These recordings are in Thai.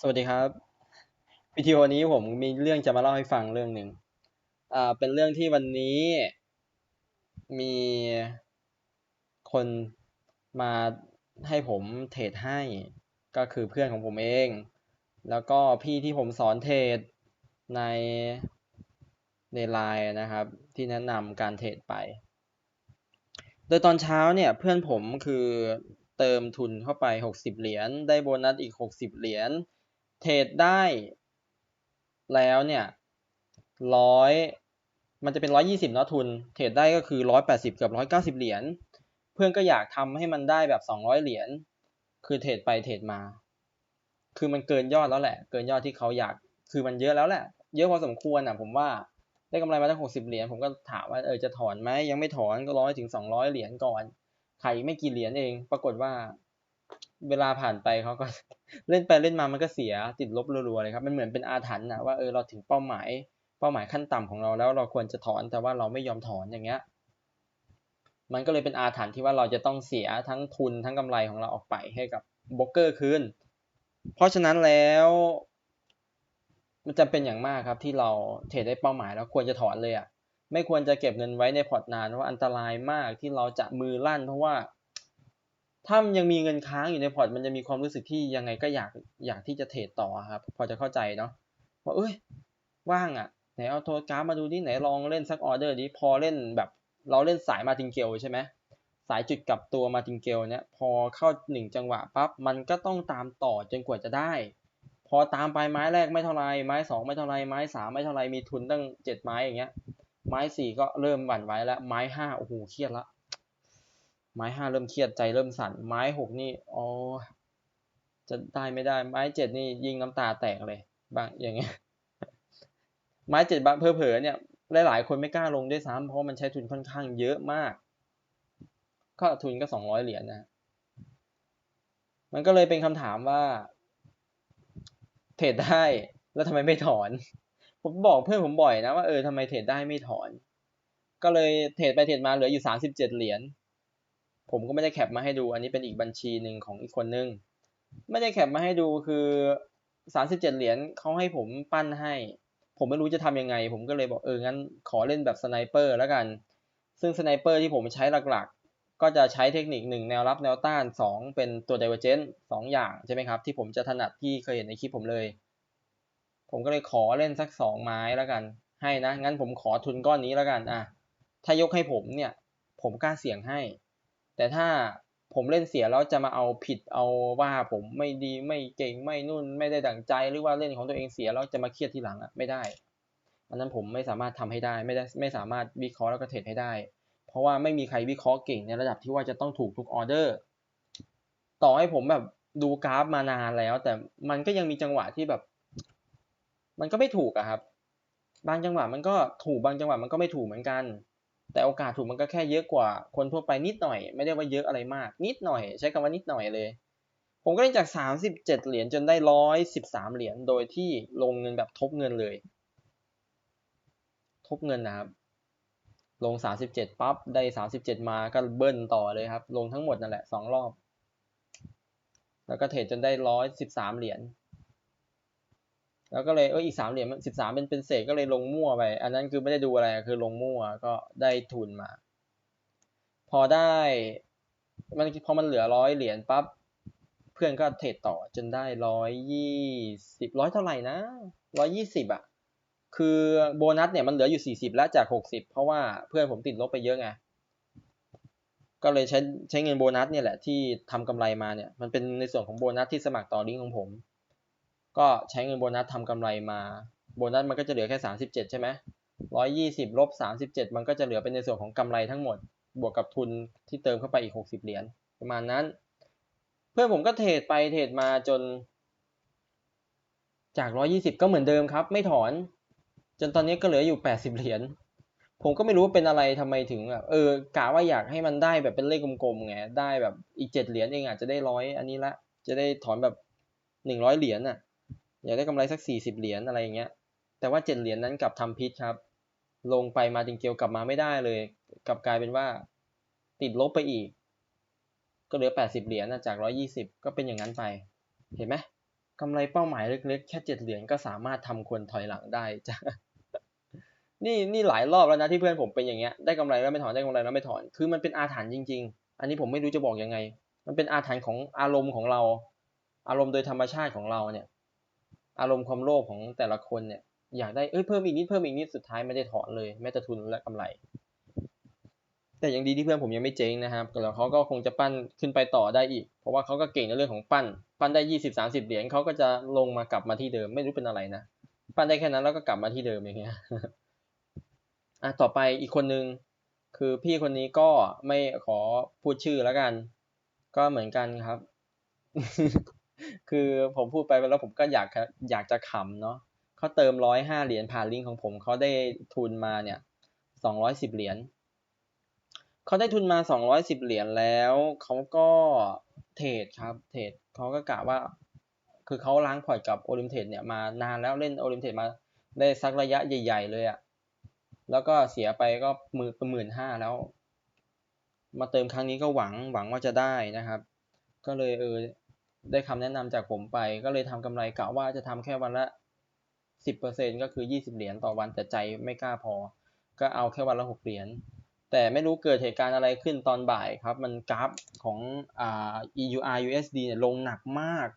สวัสดีครับวิดีโอนี้ผมมีเรื่องจะมาเล่าให้ฟังเรื่องหนึ่งอ่า เป็นเรื่องที่วันนี้มีคนมาให้ผมเทรดให้ ก็คือเพื่อนของผมเอง แล้วก็พี่ที่ผมสอนเทรดในในไลน์นะครับ ที่แนะนำการเทรดไป โดยตอนเช้าเนี่ยเพื่อนผมคือเติมทุนเข้าไปหกสิบเหรียญ ได้โบนัสอีกหกสิบเหรียญ เทรดได้แล้วเนี่ยร้อยมันจะเป็นร้อยยี่สิบเนาะทุน เทรดได้ก็คือร้อยแปดสิบเกับร้อยเก้าสิบเหรียญเพื่อนก็อยากทำให้มันได้แบบสองร้อยเหรียญคือเทรดไปเทรดมา คือมันเกินยอดแล้วแหละ เกินยอดที่เขาอยากคือมันเยอะแล้วแหละ เยอะพอสมควรอะผมว่าได้กำไรมาตั้งหกสิบเหรียญผมก็ถามว่าเออจะถอนไหมยังไม่ถอนก็ร้อยถึงสองร้อยเหรียญก่อนขายไม่กี่เหรียญเอง ปรากฏว่า เวลาผ่านไปเขาก็เล่นไปเล่นมามันก็เสียติดลบรัวๆเลยครับมันเหมือนเป็นอาถรรพ์นะว่าเออเราถึงเป้าหมายเป้าหมายขั้นต่ำของเราแล้วเราควรจะถอนแต่ว่าเราไม่ยอมถอนอย่างเงี้ยมันก็เลยเป็นอาถรรพ์ที่ว่าเราจะต้องเสียทั้งทุนทั้งกำไรของเราออกไปให้กับโบรกเกอร์คืนเพราะฉะนั้นแล้ว มันจะเป็นอย่างมากครับที่เราเทรดได้เป้าหมายแล้วควรจะถอนเลยอะไม่ควรจะเก็บเงินไว้ในพอร์ตนานเพราะว่าอันตรายมากที่เราจะมือลั่นเพราะว่า ถ้ามันยังมีเงินค้างอยู่ในพอร์ตมันจะมีความรู้สึกที่ยังไงก็อยากอยากที่จะเทรดต่อครับ พอจะเข้าใจเนาะว่าเอ้ยว่างอะไหนเอาโทรกราฟมาดูดิไหนลองเล่นสักออเดอร์ดิพอเล่นแบบเราเล่นสายมาติงเกลใช่ไหมสายจุดกลับตัวมาติงเกลเนี่ยพอเข้าหนึ่งจังหวะปั๊บมันก็ต้องตามต่อจนกว่าจะได้ พอตามไปไม้แรกไม่เท่าไรไม้สองไม่เท่าไรไม้สามไม่เท่าไรมีทุนตั้งเจ็ดไม้อย่างเงี้ยไม้สี่ก็เริ่มหวั่นไหวแล้วไม้ห้าโอ้โหเครียดละ ไม้ห้าเริ่มเครียดใจเริ่มสั่น ไม้หกนี่อ๋อจะได้ไม่ได้ ไม้เจ็ดนี่ยิงน้ำตาแตกเลยบางอย่างเงี้ย ไม้เจ็ดบางเผลอๆเนี่ยหลายๆคนไม่กล้าลงด้วยซ้ำเพราะมันใช้ทุนค่อนข้างเยอะมาก ก็ทุนก็สองร้อยเหรียญนะ มันก็เลยเป็นคำถามว่า เทรดได้แล้วทำไมไม่ถอน ผมบอกเพื่อนผมบ่อยนะว่าเออทำไมเทรดได้ไม่ถอน ก็เลยเทรดไปเทรดมาเหลืออยู่สามสิบเจ็ดเหรียญ ผมก็ไม่ได้แคปมาให้ดู อันนี้เป็นอีกบัญชีหนึ่งของอีกคนนึง ไม่ได้แคปมาให้ดูคือสามสิบเจ็ดเหรียญเขาให้ผมปั้นให้ ผมไม่รู้จะทำยังไง ผมก็เลยบอกเอองั้นขอเล่นแบบสไนเปอร์แล้วกัน ซึ่งสไนเปอร์ที่ผมใช้หลักๆ ก็จะใช้เทคนิคหนึ่งแนวรับแนวต้านสองเป็นตัว d i v e r g e n สองอย่างใช่ไหมครับ ที่ผมจะถนัดที่เคยเห็นในคลิปผมเลย ผมก็เลยขอเล่นสักสองไม้แล้วกัน ให้นะงั้นผมขอทุนก้อนนี้แล้วกันอะถ้ายกให้ผมเนี่ย ผมกล้าเสี่ยงให้ แต่ถ้าผมเล่นเสียแล้วจะมาเอาผิดเอาว่าผมไม่ดีไม่เก่งไม่นุ่นไม่ได้ดั่งใจหรือว่าเล่นของตัวเองเสียแล้วจะมาเครียดทีหลังอะไม่ได้อันนั้นผมไม่สามารถทำให้ได้ไม่ได้ไม่สามารถวิเคราะห์แล้วก็เทรดให้ได้ เพราะว่าไม่มีใครวิเคราะห์เก่งในระดับที่ว่าจะต้องถูกทุกออเดอร์ ต่อให้ผมแบบดูกราฟมานานแล้ว แต่มันก็ยังมีจังหวะที่แบบ มันก็ไม่ถูกอะครับ บางจังหวะมันก็ถูกบางจังหวะมันก็ไม่ถูกเหมือนกัน แต่โอกาสถูกมันก็แค่เยอะกว่าคนทั่วไปนิดหน่อย ไม่ได้ว่าเยอะอะไรมาก นิดหน่อย ใช้คำว่านิดหน่อยเลย ผมก็เล่นจากสามสิบเหรียญจนได้ร้อยสิบสามเหรียญโดยที่ลงเงินแบบทบเงินเลย ทบเงินนะครับ ลงสามสิบเจ็ดปั๊บได้สามาก็เบิ้ลต่อเลยครับ ลงทั้งหมดนั่นแหละสองรอบ แล้วก็เทรดจนได้ร้อยสิบสามเหรียญ แล้วก็เลยเอออีกสามเหรียญสิบสามเป็นเป็นเศษก็เลยลงมั่วไป อันนั้นคือไม่ได้ดูอะไรคือลงมั่วก็ได้ทุนมา พอได้มันพอมันเหลือร้อยเหรียญปั๊บเพื่อนก็เทรดต่อจนได้ร้อยยี่สิบร้อยเท่าไหร่นะร้อยยี่สิบอะ คือโบนัสเนี่ยมันเหลืออยู่สี่สิบแล้วจากหกสิบเพราะว่าเพื่อนผมติดลบไปเยอะไงก็เลยใช้ใช้เงินโบนัสเนี่ยแหละที่ทำกำไรมาเนี่ยมันเป็นในส่วนของโบนัสที่สมัครต่อลิงก์ของผม ก็ใช้เงินโบนัสทำกำไรมาโบนัสมันก็จะเหลือแค่สามสิบเจ็ดใช่ไหมร้อยยี่สิบลบสามสิบเจ็ดมันก็จะเหลือเป็นในส่วนของกำไรทั้งหมด บวกกับทุนที่เติมเข้าไปอีกหกสิบเหรียญประมาณนั้น เพื่อนผมก็เทรดไปเทรดมาจน จากร้อยี่สิบก็เหมือนเดิมครับ ไม่ถอน จนตอนนี้ก็เหลืออยู่แปดสิบเหรียญผมก็ไม่รู้ว่าเป็นอะไรทำไมถึงแบบเออกะว่าอยากให้มันได้แบบเป็นเลขกลมๆไงได้แบบอีกเจ็ดเหรียญเองอาจจะได้ร้อยอันนี้ละ จะได้ถอนแบบหนึ่งร้อยเหรียญน่ะ อยากได้กำไรสักสี่สิบเหรียญอะไรอย่างเงี้ย แต่ว่าเจ็ดเหรียญนั้นกลับทำพิษครับ ลงไปมาติงเกลกลับมาไม่ได้เลย กลับกลายเป็นว่า ติดลบไปอีก ก็เหลือแปดสิบเหรียญจากร้อยี่สิบก็เป็นอย่างนั้นไป เห็นไหมกำไรเป้าหมายเล็กๆ แค่เจ็ดเหรียญก็สามารถทำคนถอยหลังได้จ้ะนี่นี่หลายรอบแล้วนะที่เพื่อนผมเป็นอย่างเงี้ยได้กำไรแล้วไม่ถอนได้กำไรแล้วไม่ถอน คือมันเป็นอาถรรพ์จริง ๆ อันนี้ผมไม่รู้จะบอกยังไง มันเป็นอาถรรพ์ของอารมณ์ของเรา อารมณ์โดยธรรมชาติของเราเนี่ย อารมณ์ความโลภของแต่ละคนเนี่ยอยากได้เอ้ยเพิ่มอีกนิดเพิ่มอีกนิดสุดท้ายไม่ได้ถอนเลยแม้แต่ทุนและกำไร แต่ยังดีที่เพื่อนผมยังไม่เจ๊งนะครับแล้วเขาก็คงจะปั้นขึ้นไปต่อได้อีก เพราะว่าเขาก็เก่งในเรื่องของปั้น ปั้นได้ยี่สิบสามสิบเหรียญเขาก็จะลงมากลับมาที่เดิมไม่รู้เป็นอะไรนะปั้นได้แค่นั้นแล้วก็กลับมาที่เดิมอย่างเงี้ยอะต่อไปอีกคนนึงคือพี่คนนี้ก็ไม่ขอพูดชื่อแล้วกัน ก็เหมือนกันครับ คือผมพูดไปแล้วผมก็อยากอยากจะขำเนาะเขาเติมร้อยห้าเหรียญผ่านลิงก์ของผมเขาได้ทุนมาเนี่ยสองร้อยสิบเหรียญเขาได้ทุนมาสองร้อยสิบเหรียญแล้วเขาก็เทรดครับเทรดเขาก็กะว่า คือเขาล้างพอร์ตกับโอลิมเทรดเนี่ยมานานแล้วเล่นโอลิมเทรดมาได้สักระยะใหญ่ ๆ เลยอะแล้วก็เสียไปก็มือประหมื่นห้าแล้ว มาเติมครั้งนี้ก็หวังหวังว่าจะได้นะครับ ก็เลยเออ ได้คำแนะนำจากผมไป ก็เลยทำกำไรกะว่าจะทำแค่วันละสิบเปอร์เซ็นก็คือยี่สิบเหรียญต่อวันแต่ใจไม่กล้าพอ ก็เอาแค่วันละหกเหรียญแต่ไม่รู้เกิดเหตุการณ์อะไรขึ้นตอนบ่ายครับ มันกราฟของอ่า EUR USD เนี่ยลงหนักมาก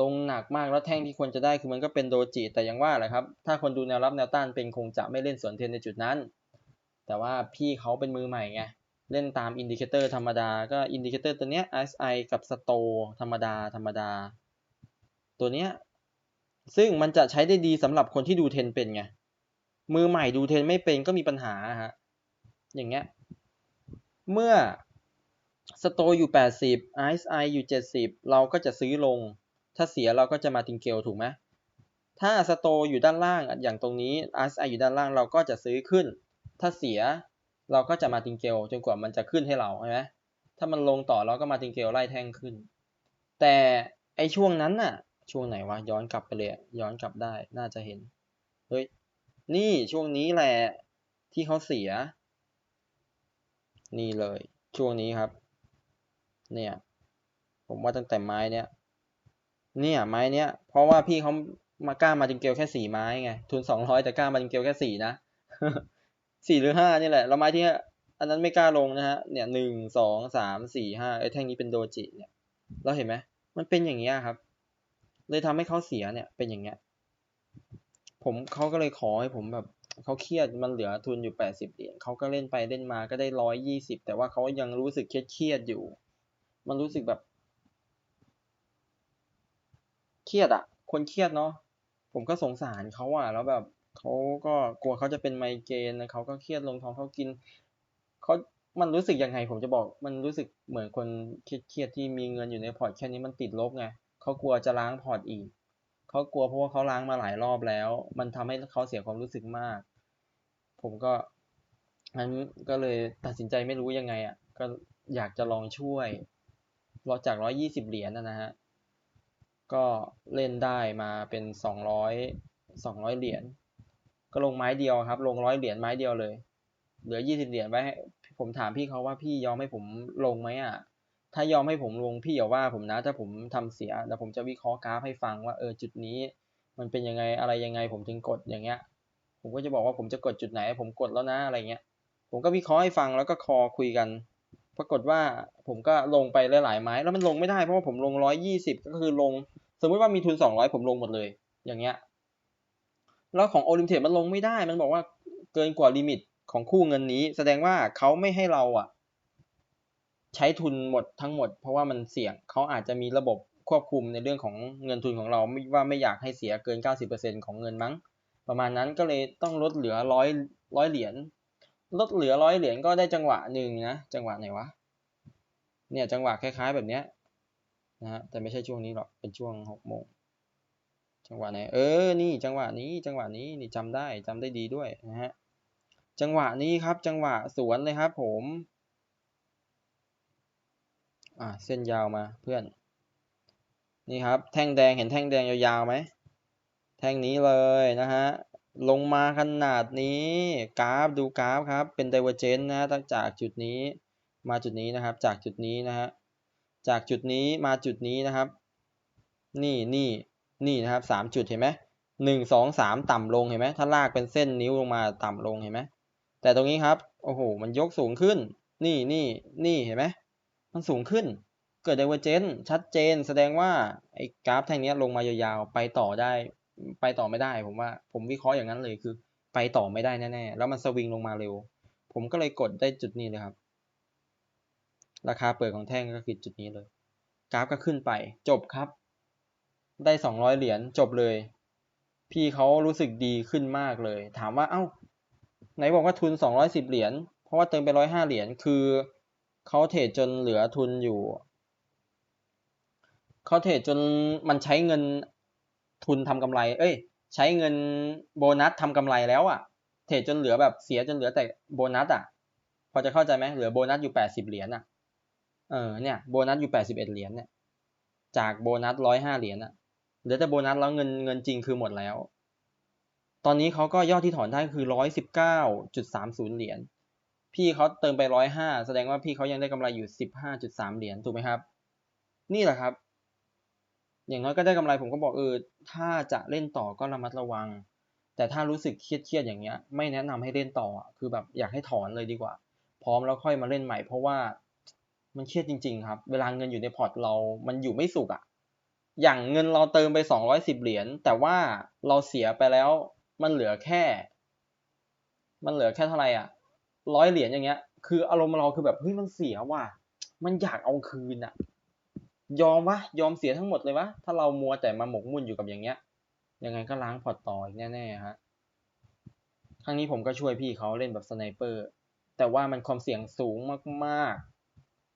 ลงหนักมากแล้วแท่งที่ควรจะได้คือมันก็เป็นโดจิแต่ยังว่าแหละครับ ถ้าคนดูแนวรับแนวต้านเป็นคงจะไม่เล่นสวนเทนในจุดนั้น แต่ว่าพี่เขาเป็นมือใหม่ไง เล่นตามอินดิเคเตอร์ธรรมดา ก็อินดิเคเตอร์ตัวเนี้ย RSI กับสโตธรรมดา ธรรมดา ตัวเนี้ย ซึ่งมันจะใช้ได้ดีสำหรับคนที่ดูเทนเป็นไง มือใหม่ดูเทนไม่เป็นก็มีปัญหาฮะ อย่างเงี้ย เมื่อสโตอยู่ 80 RSI อยู่ 70 เราก็จะซื้อลง ถ้าเสียเราก็จะมาติงเกลถูกไหมถ้าสโตอยู่ด้านล่างอย่างตรงนี้ RSI อยู่ด้านล่างเราก็จะซื้อขึ้น ถ้าเสีย เราก็จะมาติงเกลจนกว่ามันจะขึ้นให้เราใช่ไหมถ้ามันลงต่อเราก็มาติงเกลไล่แท่งขึ้น แต่ไอช่วงนั้นน่ะ ช่วงไหนวะย้อนกลับไปเลยย้อนกลับได้น่าจะเห็นเฮ้ยนี่ช่วงนี้แหละที่เขาเสีย นี่เลย ช่วงนี้ครับ เนี่ย ผมว่าตั้งแต่ไม้เนี้ยเนี่ยไม้เนี้ยเพราะว่าพี่เขามากล้ามาจิงเกลแค่สี่ไม้ไงทุนสองร้อยแต่กล้ามาจิงเกลแค่สี่นะ สี่หรือห้านี่แหละ แล้วไม้ที่อันนั้นไม่กล้าลงนะฮะ เนี่ยหนึ่งสองสามสี่ห้าไอ้แท่งนี้เป็นโดจิเนี่ย เราเห็นไหมมันเป็นอย่างเงี้ยครับ เลยทำให้เขาเสียเนี่ยเป็นอย่างเงี้ย ผมเขาก็เลยขอให้ผมแบบเขาเครียดมันเหลือทุนอยู่แปดสิบเหรียญเขาก็เล่นไปเล่นมาก็ได้ร้อยยี่สิบแต่ว่าเขายังรู้สึกเครียดเครียดอยู่ มันรู้สึกแบบ เครียดอะคนเครียดเนาะผมก็สงสารเขาอะแล้วแบบ เขาก็กลัวเขาจะเป็นไมเกรนนะเขาก็เครียดลงท้องเขากินเขามันรู้สึกยังไงผมจะบอก มันรู้สึกเหมือนคนเครียดๆที่มีเงินอยู่ในพอร์ตแค่นี้มันติดลบไงเขากลัวจะล้างพอร์ตอีกเขากลัวเพราะว่าเขาล้างมาหลายรอบแล้ว มันทำให้เขาเสียความรู้สึกมาก ผมก็งั้นก็เลยตัดสินใจไม่รู้ยังไงอะ ก็อยากจะลองช่วยรอจากร้อยยี่สิบเหรียญนะฮะ ก็เล่นได้มาเป็นสองร้อยสองร้อยเหรียญ ก็ลงไม้เดียวครับ ลงร้อยเหรียญไม้เดียวเลย เหลือยี่สิบเหรียญไว้ผมถามพี่เขาว่าพี่ยอมให้ผมลงไหมอะ ถ้ายอมให้ผมลงพี่อย่าว่าผมนะ ถ้าผมทำเสียแต่ผมจะวิเคราะห์กราฟให้ฟังว่าเออจุดนี้ มันเป็นยังไงอะไรยังไง ผมถึงกดอย่างเงี้ย ผมก็จะบอกว่าผมจะกดจุดไหน ผมกดแล้วนะอะไรเงี้ย ผมก็วิเคราะห์ให้ฟังแล้วก็คอคุยกัน ปรากฏว่าผมก็ลงไปหลายๆไม้ แล้วมันลงไม่ได้เพราะว่าผมลงร้อยยี่สิบก็คือลง สมมติว่ามีทุนสองร้อยผมลงหมดเลย อย่างเงี้ย แล้วของโอลิมเทรดมันลงไม่ได้ มันบอกว่าเกินกว่าลิมิตของคู่เงินนี้ แสดงว่าเขาไม่ให้เราอะ ใช้ทุนหมดทั้งหมด เพราะว่ามันเสี่ยงเขาอาจจะมีระบบควบคุมในเรื่องของเงินทุนของเราไม่ว่าไม่อยากให้เสียเกินเก้าสิบเปอร์เซ็นของเงินมั้ง ประมาณนั้นก็เลยต้องลดเหลือร้อยร้อยเหรียญลดเหลือร้อยเหรียญก็ได้จังหวะหนึ่งนะ จังหวะไหนวะ เนี่ยจังหวะคล้ายๆแบบเนี้ยนะฮะแต่ไม่ใช่ช่วงนี้หรอก เป็นช่วงหกโมง จังหวะไหน เออ นี่จังหวะนี้ จังหวะนี้ นี่จำได้จำได้ดีด้วยนะฮะ จังหวะนี้ครับ จังหวะสวนเลยครับ ผม อ่าเส้นยาวมาเพื่อน นี่ครับ แท่งแดง เห็นแท่งแดงยาวๆไหม แท่งนี้เลยนะฮะ ลงมาขนาดนี้ กราฟดูกราฟครับ เป็นไดเวอร์เจนนะตั้งจากจุดนี้ มาจุดนี้นะครับ จากจุดนี้นะฮะ จากจุดนี้มาจุดนี้นะครับ นี่นี่ นี่นะครับสามจุดเห็นไหมหนึ่งสองสามต่ำลงเห็นไหมถ้าลากเป็นเส้นนิ้วลงมาต่ำลงเห็นไหมแต่ตรงนี้ครับโอ้โหมันยกสูงขึ้น นี่นี่นี่เห็นไหมมันสูงขึ้น เกิด divergence ชัดเจน แสดงว่าไอ้กราฟแท่งนี้ลงมายาวๆไปต่อได้ ไปต่อไม่ได้ ผมว่าผมวิเคราะห์อย่างนั้นเลยคือ ไปต่อไม่ได้แน่ๆแล้วมันสวิงลงมาเร็ว ผมก็เลยกดได้จุดนี้เลยครับ ราคาเปิดของแท่งก็คือจุดนี้เลย กราฟก็ขึ้นไปจบครับ ได้สองร้อยเหรียญจบเลย พี่เขารู้สึกดีขึ้นมากเลย ถามว่าเอ้า ไหนบอกว่าทุนสองร้อยสิบเหรียญเพราะว่าเติมไปร้อยห้าเหรียญคือเขาเทรดจนเหลือทุนอยู่เขาเทรดจนมันใช้เงินทุนทำกำไร เอ้ย ใช้เงินโบนัสทำกำไรแล้วอะ่ะเทรดจนเหลือแบบเสียจนเหลือแต่โบนัสอะ พอจะเข้าใจไหมเหลือโบนัสอยู่แปดสิบเหรียญอะเออเนี่ยโบนัสอยู่แปดสิบเอ็ดเหรียญเนี่ยจากโบนัสร้อยห้าเหรียญอะ เหลือแต่โบนัสแล้วเงินเงินจริงคือหมดแล้ว ตอนนี้เขาก็ยอดที่ถอนได้คือร้อยสิบเก้าจุดสามศูนย์เหรียญ พี่เขาเติมไปร้อยห้าแสดงว่าพี่เขายังได้กำไรอยู่สิบห้าจุดสามเหรียญถูกไหมครับ นี่แหละครับ อย่างน้อยก็ได้กำไรผมก็บอกเออถ้าจะเล่นต่อก็ระมัดระวัง แต่ถ้ารู้สึกเครียดๆอย่างเงี้ย ไม่แนะนำให้เล่นต่อคือแบบอยากให้ถอนเลยดีกว่า พร้อมแล้วค่อยมาเล่นใหม่ เพราะว่ามันเครียดจริง ๆ ครับ เวลาเงินอยู่ในพอร์ตเรา มันอยู่ไม่สุขอะ อย่างเงินเราเติมไปสองร้อยสิบเหรียญแต่ว่าเราเสียไปแล้วมันเหลือแค่ มันเหลือแค่เท่าไหร่อะร้อยเหรียญอย่างเงี้ย คืออารมณ์เราคือแบบเฮ้ยมันเสียว่ะ มันอยากเอาคืนอะ ยอมวะยอมเสียทั้งหมดเลยวะถ้าเรามัวแต่มาหมกมุ่นอยู่กับอย่างเงี้ย ยังไงก็ล้างพอร์ตต่ออีกแน่ๆฮะครั้งนี้ผมก็ช่วยพี่เขาเล่นแบบสไนเปอร์แต่ว่ามันความเสี่ยงสูงมาก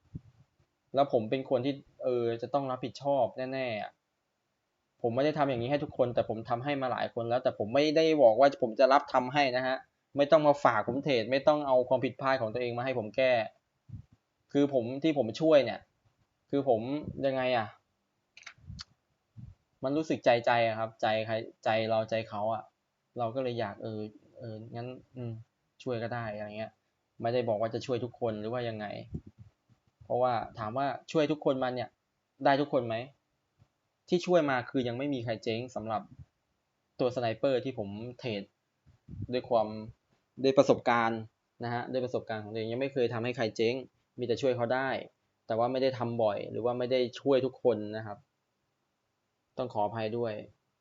ๆ แล้วผมเป็นคนที่ เออจะต้องรับผิดชอบแน่ๆผมไม่ได้ทำอย่างนี้ให้ทุกคน แต่ผมทำให้มาหลายคนแล้ว แต่ผมไม่ได้บอกว่าผมจะรับทำให้นะฮะไม่ต้องมาฝากผมเทรดไม่ต้องเอาความผิดพลาดของตัวเองมาให้ผมแก้ คือผมที่ผมช่วยเนี่ย คือผมยังไงอะ มันรู้สึกใจใจอะครับ ใจใครใจเราใจเขาอะ เราก็เลยอยากเออเอองั้น อืมช่วยก็ได้อะไรเงี้ย ไม่ได้บอกว่าจะช่วยทุกคนหรือว่ายังไง เพราะว่าถามว่าช่วยทุกคนมาเนี่ยได้ทุกคนไหมที่ช่วยมาคือยังไม่มีใครเจ๊งสำหรับตัวสไนเปอร์ที่ผมเทรดด้วยความด้วยประสบการณ์นะฮะด้วยประสบการณ์ของตัวเองยังไม่เคยทำให้ใครเจ๊ง มีแต่ช่วยเขาได้ แต่ว่าไม่ได้ทำบ่อย หรือว่าไม่ได้ช่วยทุกคนนะครับ ต้องขออภัยด้วย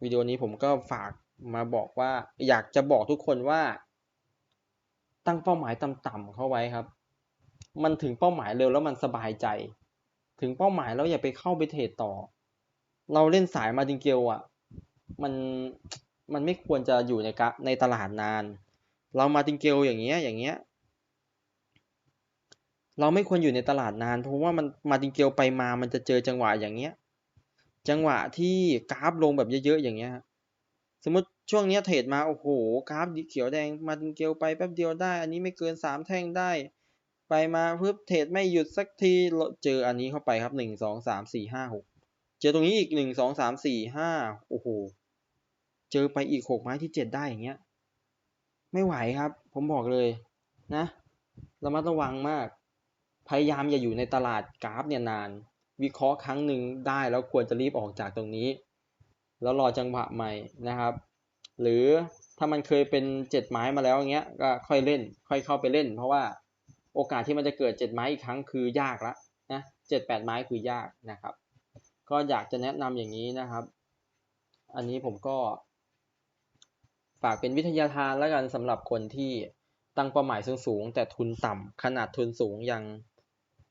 วิดีโอนี้ผมก็ฝากมาบอกว่า อยากจะบอกทุกคนว่า ตั้งเป้าหมายต่ำๆเข้าไว้ครับ มันถึงเป้าหมายเร็วแล้วมันสบายใจ ถึงเป้าหมายแล้วอย่าไปเข้าไปเทรดต่อ เราเล่นสายมาดิงเกลอะ มันมันไม่ควรจะอยู่ในกะในตลาดนาน เรามาดิงเกลอย่างเงี้ยอย่างเงี้ย เราไม่ควรอยู่ในตลาดนาน เพราะว่ามันมาดิงเกลไปมามันจะเจอจังหวะอย่างเงี้ย จังหวะที่กราฟลงแบบเยอะๆอย่างเงี้ยสมมติช่วงนี้เทรดมาโอ้โหกราฟดีเขียวแดงมาดิงเกลไปแป๊บเดียวได้ อันนี้ไม่เกินสามแท่งได้ ไปมาเพิ่มเทรดไม่หยุดสักทีเจออันนี้เข้าไปครับหนึ่งสองสามสี่ห้าหกเจอตรงนี้อีกหนึ่งสองสามสี่ห้าโอ้โหเจอไปอีกหกไม้ที่เจ็ดได้อย่างเงี้ย ไม่ไหวครับ ผมบอกเลยนะระมัดระวังมาก พยายามอย่าอยู่ในตลาดกราฟเนี่ยนาน วิเคราะห์ครั้งหนึ่งได้แล้วควรจะรีบออกจากตรงนี้ แล้วรอจังหวะใหม่นะครับ หรือถ้ามันเคยเป็นเจ็ดไม้มาแล้วอย่างเงี้ยก็ค่อยเล่น ค่อยเข้าไปเล่น เพราะว่า โอกาสที่มันจะเกิดเจ็ดไม้อีกครั้งคือยากละนะเจ็ดแปดไม้คือยากนะครับ ก็อยากจะแนะนำอย่างนี้นะครับ อันนี้ผมก็ฝากเป็นวิทยาทานแล้วกันสำหรับคนที่ตั้งเป้าหมายสูงแต่ทุนต่ำขนาดทุนสูงยัง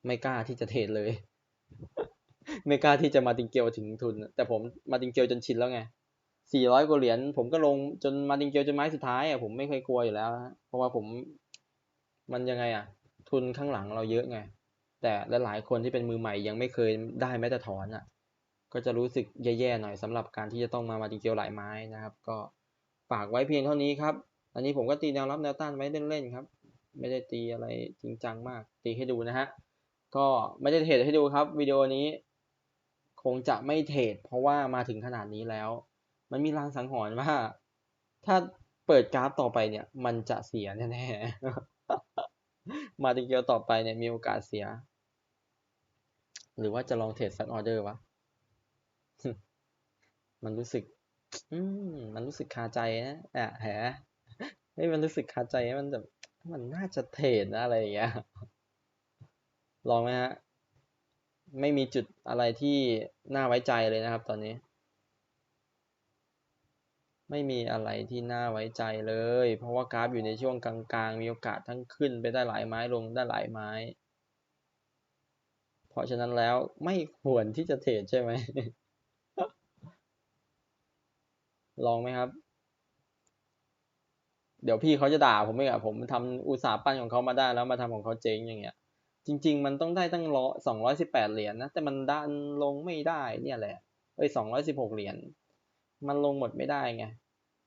ไม่กล้าที่จะเทรดเลย ไม่กล้าที่จะมาติงเกลถึงทุน แต่ผมมาติงเกลจนชินแล้วไงสี่ร้อยกว่าเหรียญผมก็ลงจนมาติงเกลจนไม้สุดท้ายอะผมไม่เคยกลัวอยู่แล้ว เพราะว่าผมมันยังไงอะ ทุนข้างหลังเราเยอะไง แต่หลายๆคนที่เป็นมือใหม่ยังไม่เคยได้แม้แต่ถอนอะ ก็จะรู้สึกแย่ๆหน่อยสำหรับการที่จะต้องมามาติงเกลหลายไม้นะครับ ก็ฝากไว้เพียงเท่านี้ครับ อันนี้ผมก็ตีแนวรับแนวต้านไว้เล่นๆครับ ไม่ได้ตีอะไรจริงจังมาก ตีให้ดูนะฮะ ก็ไม่ได้เทรดให้ดูครับวิดีโอนี้ คงจะไม่เทรดเพราะว่ามาถึงขนาดนี้แล้ว มันมีรางสังหรณ์ว่า ถ้าเปิดกราฟต่อไปเนี่ย มันจะเสียแน่ๆ มาติเกลต่อไปเนี่ยมีโอกาสเสีย หรือว่าจะลองเทรดสักออเดอร์วะ มันรู้สึก อืมมันรู้สึกคาใจนะอะแหมเฮ้ยมันรู้สึกคาใจมันแบบมันน่าจะเทรดนะอะไรอย่างเงี้ยลองไหมฮะ ไม่มีจุดอะไรที่น่าไว้ใจเลยนะครับตอนนี้ ไม่มีอะไรที่น่าไว้ใจเลย เพราะว่ากราฟอยู่ในช่วงกลางๆ มีโอกาสทั้งขึ้นไปได้หลายไม้ลงได้หลายไม้ เพราะฉะนั้นแล้วไม่ควรที่จะเทรดใช่ไหม ลองไหมครับ เดี๋ยวพี่เขาจะด่าผมไม่อะผมทำอุตสาห์ปั้นของเขามาได้แล้วมาทำของเขาเจ๊งอย่างเงี้ย จริง ๆ มันต้องได้ตั้งร้อยสองร้อยสิบแปดเหรียญนะ แต่มันดันลงไม่ได้เนี่ยแหละ เอ้ยสองร้อยสิบหกเหรียญ มันลงหมดไม่ได้ไง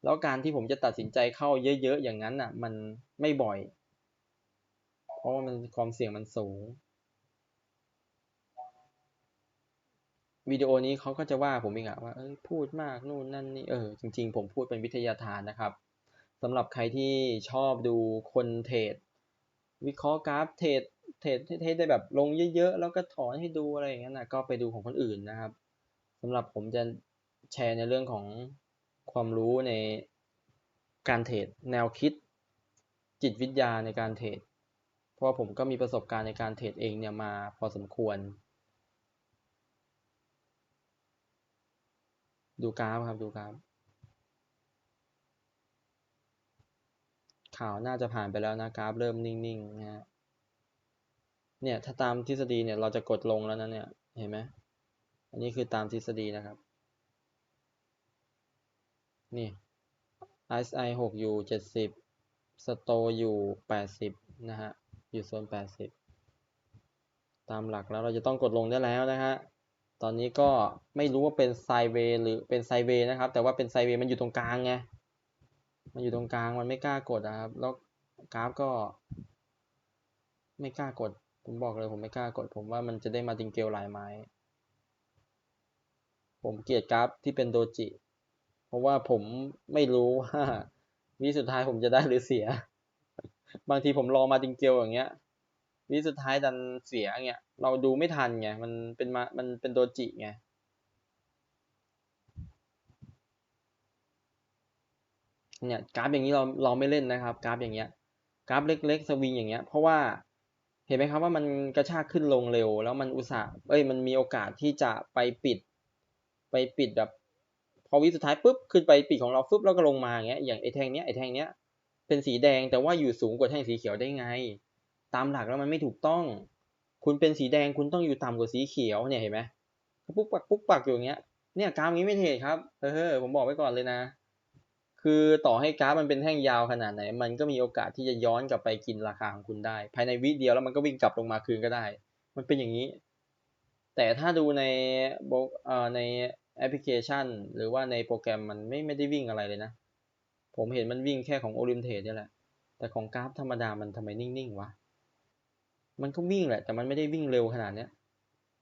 แล้วการที่ผมจะตัดสินใจเข้าเยอะๆอย่างนั้นอะ มันไม่บ่อย เพราะว่ามันความเสี่ยงมันสูง วิดีโอนี้เขาก็จะว่าผมอีกอะว่าเอ้ยพูดมากนู่นนั่นนี่เออจริง ๆ ผมพูดเป็นวิทยาทานนะครับสำหรับใครที่ชอบดูคนเทรดวิเคราะห์กราฟเทรดเทรดเทรดได้แบบลงเยอะๆ แล้วก็ถอนให้ดูอะไรอย่างนั้นนะก็ไปดูของคนอื่นนะครับสำหรับผมจะ แชร์ในเรื่องของความรู้ในการเทรดแนวคิด จิตวิทยาในการเทรดเพราะว่าผมก็มีประสบการณ์ในการเทรดเองเนี่ยมาพอสมควร ดูกราฟครับดูกราฟข่าวน่าจะผ่านไปแล้วนะกราฟเริ่มนิ่งๆนะฮะเนี่ยถ้าตามทฤษฎีเนี่ยเราจะกดลงแล้วนะเนี่ยเห็นไหมอันนี้คือตามทฤษฎีนะครับ นี่ RSI 6อยู่70 สโตอยู่ 80 นะฮะ อยู่โซน 80 ตามหลักแล้วเราจะต้องกดลงได้แล้วนะฮะ ตอนนี้ก็ไม่รู้ว่าเป็นไซเวหรือเป็นไซเวนะครับ แต่ว่าเป็นไซเวมันอยู่ตรงกลางไง มันอยู่ตรงกลางมันไม่กล้ากดนะครับ แล้วกราฟก็ ไม่กล้ากด ผมบอกเลยผมไม่กล้ากด ผมว่ามันจะได้มาติงเกลหลายไม้ ผมเกลียดกราฟที่เป็นโดจิ ราะว่าผมไม่รู้ว่าวิสุดท้ายผมจะได้หรือเสีย บางทีผมรอมาติงเกลอย่างเงี้ยวิสุดท้ายดันเสียเงี้ยเราดูไม่ทันไงมันเป็นมามันเป็นโดจิไงเนี่ยกราฟอย่างนี้เราเราไม่เล่นนะครับ กราฟอย่างเงี้ย กราฟเล็กๆสวิงอย่างเงี้ย เพราะว่าเห็นไหมครับว่ามันกระชากขึ้นลงเร็ว แล้วมันอุตส่าห์เอ้ยมันมีโอกาสที่จะไปปิด ไปปิดแบบ อวิสุดท้ายปุ๊บขึ้นไปปิดของเราปุ๊บแล้วก็ลงมาอย่างเงี้ยอย่างไอ้แท่งเนี้ยไอ้แท่งเนี้ยเป็นสีแดงแต่ว่าอยู่สูงกว่าแท่งสีเขียวได้ไง ตามหลักแล้วมันไม่ถูกต้อง คุณเป็นสีแดงคุณต้องอยู่ต่ำกว่าสีเขียวเนี่ยเห็นไหมปุ๊กปักปุ๊กปักอยู่อย่างเงี้ยเนี่ยกราฟนี้ไม่เทรดครับเออผมบอกไว้ก่อนเลยนะ คือต่อให้กราฟมันเป็นแท่งยาวขนาดไหน มันก็มีโอกาสที่จะย้อนกลับไปกินราคาของคุณได้ ภายในวิเดียวแล้วมันก็วิ่งกลับลงมาคืนก็ได้ มันเป็นอย่างนี้ แต่ถ้าดูในโบเอ่อใน แอปพลิเคชัน หรือว่าในโปรแกรมมันไม่ไม่ได้วิ่งอะไรเลยนะ ผมเห็นมันวิ่งแค่ของโอลิมเทรดนี่แหละ แต่ของกราฟธรรมดามันทำไมนิ่งๆวะ มันก็วิ่งแหละ แต่มันไม่ได้วิ่งเร็วขนาดเนี้ย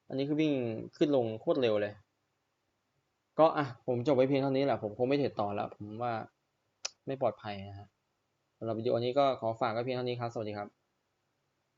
อันนี้คือวิ่งขึ้นลงโคตรเร็วเลย ก็อะผมจบไว้เพียงเท่านี้แหละ ผมคงไม่เทรดต่อแล้ว ผมว่าไม่ปลอดภัยนะฮะสำหรับวิดีโอนี้ก็ขอฝากไว้เพียงเท่านี้ครับ สวัสดีครับ